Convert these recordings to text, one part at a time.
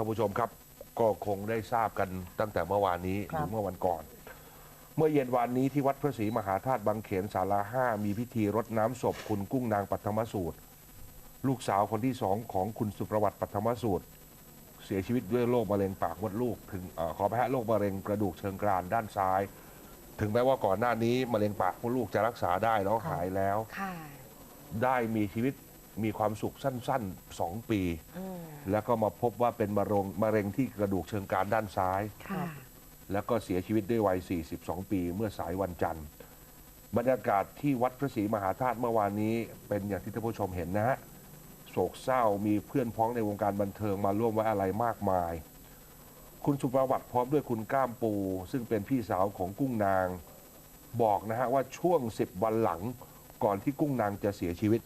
ท่านผู้ชมครับก็คงได้ทราบกันตั้งแต่เมื่อวานนี้หครับรือเมื่อวันก่อน เมื่อเย็นวานนี้ที่วัดพระศรีมหาธาตุบางเขนศาลาห้ามีพิธีรดน้ำศพคุณกุ้งนางปัทมสูตร ลูกสาวคนที่สองของคุณสุประวัติปัทมสูตร เสียชีวิตด้วยโรคมะเร็งปากมดลูกถึงเออขอแพ้โรคมะเร็งกระดูกเชิงกรานด้านซ้าย ถึงแม้ว่าก่อนหน้านี้มะเร็งปากมดลูกจะรักษาได้แล้วหายแล้วค่ะได้มีชีวิต มีความสุขสั้นๆสองปีอืมแล้วก็มาพบว่าเป็นมะเร็งมะเร็งที่กระดูกเชิงกรานด้านซ้าย ค่ะ แล้วก็เสียชีวิตด้วยวัย 42 ปีเมื่อสายวันจันทร์ บรรยากาศที่วัดพระศรีมหาธาตุเมื่อวานนี้ เป็นอย่างที่ท่านผู้ชมเห็นนะฮะ โศกเศร้ามีเพื่อนพ้องในวงการบันเทิงมาร่วมไว้อะไรมากมาย คุณสุประวัติพร้อมด้วยคุณก้ามปู ซึ่งเป็นพี่สาวของกุ้งนาง บอกนะฮะว่าช่วง 10 วันหลังก่อนที่กุ้งนางจะเสียชีวิต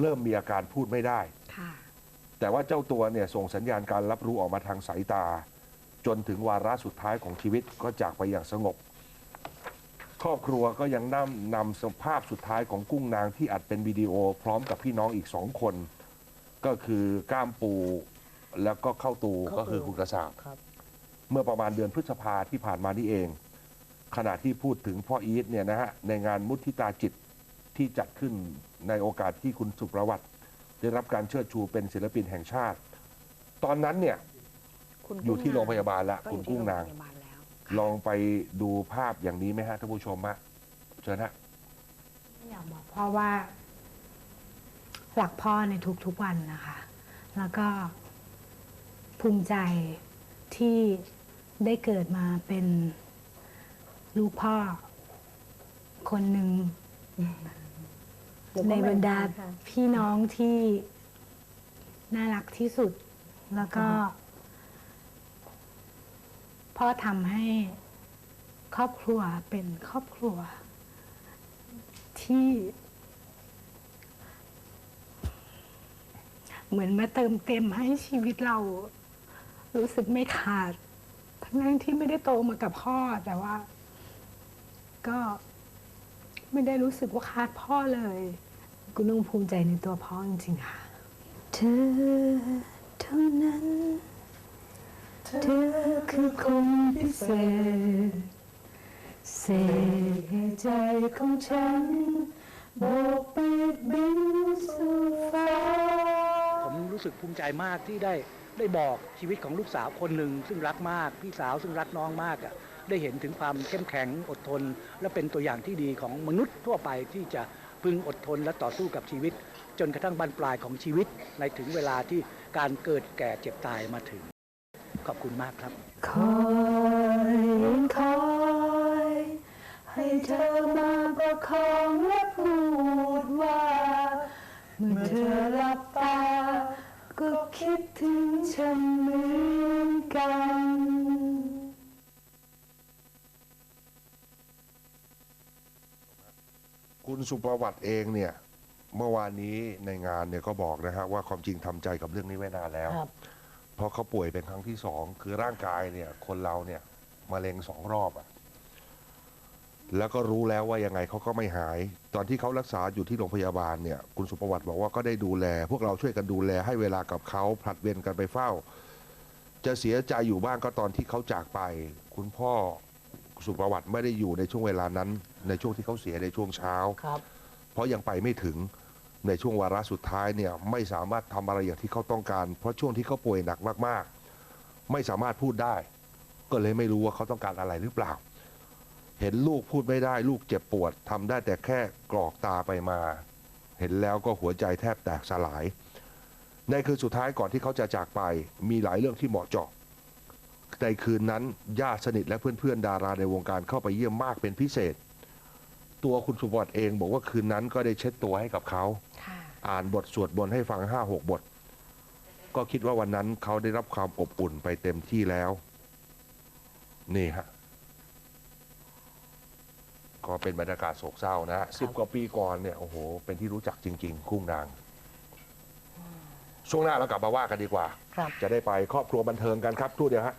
เริ่มมีอาการพูดไม่ได้ ค่ะ แต่ว่าเจ้าตัวเนี่ยส่งสัญญาณการรับรู้ออกมาทางสายตา จนถึงวาระสุดท้ายของชีวิตก็จากไปอย่างสงบ ครอบครัวก็ยังนำนำสภาพสุดท้ายของกุ้งนางที่อัดเป็นวิดีโอ พร้อมกับพี่น้องอีกสองคน ก็คือก้ามปูแล้วก็เข้าตูก็คือคุณกระสาบครับ เมื่อประมาณเดือนพฤษภาที่ผ่านมานี่เอง ขณะที่พูดถึงพ่ออีทเนี่ยนะฮะในงานมุทิตาจิต ที่จัดขึ้นในโอกาสที่คุณสุประวัติได้รับการเชิดชูเป็นศิลปินแห่งชาติ ตอนนั้นเนี่ยคุณอยู่ที่โรงพยาบาลแล้วก็อคุณยู่กุ้ที่งโรนางพยาบาลแล้วลองไปดูภาพอย่างนี้ไหมฮะท่านผู้ชมฮะเชิญฮะอยากบอกพ่อว่ารักพ่อในทุกๆวันนะคะ แล้วก็ภูมิใจที่ได้เกิดมาเป็นลูกพ่อ คนหนึ่ง เดี๋ยวในก็บรรดาแบ่งกันค่ะ พี่น้องที่น่ารักที่สุด แล้วก็ พ่อทำให้ครอบครัวเป็นครอบครัว ที่ เหมือนมาเติมเต็มให้ชีวิตเรา รู้สึกไม่ขาด ทั้งนั้นที่ไม่ได้โตมากับพ่อแต่ว่า ก็ ไม่ได้รู้สึกว่าขาดพ่อเลยกุนุ่งภูมิใจในตัวพ่อจริงๆค่ะ เธอเท่านั้น เธอคือคนพิเศษเศษให้ใจของฉันโบกไปบินสู่ฟ้า ผมรู้สึกภูมิใจมากที่ได้ได้บอกชีวิตของลูกสาวคนหนึ่งซึ่งรักมาก พี่สาวซึ่งรักน้องมากอะ ได้เห็นถึงความเข้มแข็งอดทน และเป็นตัวอย่างที่ดีของมนุษย์ทั่วไปที่จะพึงอดทนและต่อสู้กับชีวิต จนกระทั่งบรรปลายของชีวิต ในถึงเวลาที่การเกิดแก่เจ็บตายมาถึง ขอบคุณมากครับคอยคอยให้เธอมาประคองและพูดว่าเมื่อเธอหลับตา ก็คิดถึงฉัน คุณสุประวัติเองเนี่ย เมื่อวานนี้ในงานเนี่ยก็บอกนะฮะว่าความจริงทำใจกับเรื่องนี้ไว้นานแล้ว ครับ เพราะเขาป่วยเป็นครั้งที่สองคือร่างกายเนี่ย คนเราเนี่ยมะเร็งสองรอบอะแล้วก็รู้แล้วว่ายังไงเขาก็ไม่หาย ตอนที่เขารักษาอยู่ที่โรงพยาบาลเนี่ย คุณสุประวัติบอกว่าก็ได้ดูแล พวกเราช่วยกันดูแลให้เวลากับเขาผลัดเวรกันไปเฝ้า จะเสียใจอยู่บ้างก็ตอนที่เขาจากไป คุณพ่อ สุประวัติไม่ได้อยู่ในช่วงเวลานั้น ในช่วงที่เขาเสียในช่วงเช้า ครับ เพราะยังไปไม่ถึงในช่วงวาระสุดท้ายเนี่ยไม่สามารถทำอะไรอย่างที่เขาต้องการ เพราะช่วงที่เขาป่วยหนักมากๆ ไม่สามารถพูดได้ ก็เลยไม่รู้ว่าเขาต้องการอะไรหรือเปล่า เห็นลูกพูดไม่ได้ลูกเจ็บปวดทำได้แต่แค่กรอกตาไปมา เห็นแล้วก็หัวใจแทบแตกสลาย ในคืนสุดท้ายก่อนที่เขาจะจากไป มีหลายเรื่องที่เหมาะเจาะ ในคืนนั้นญาติสนิทและเพื่อนๆ ดาราในวงการเข้าไปเยี่ยมมากเป็นพิเศษ ตัวคุณสุวัสด์เองบอกว่าคืนนั้นก็ได้เช็ดตัวให้กับเขาค่ะอ่านบทสวดบนต์ให้ฟังห้าหกบท ก็คิดว่าวันนั้นเขาได้รับความอบอุ่นไปเต็มที่แล้ว นี่ฮะก็เป็นบรรยากาศโศกเศร้านะฮะสิบกว่าปีก่อนเนี่ยโอ้โห เป็นที่รู้จักจริง ๆ คุ้งนางช่วงหน้าเรากลับมาว่ากันดีกว่าครับจะได้ไปครอบครัวบันเทิงกันครับทู่เดียวฮะ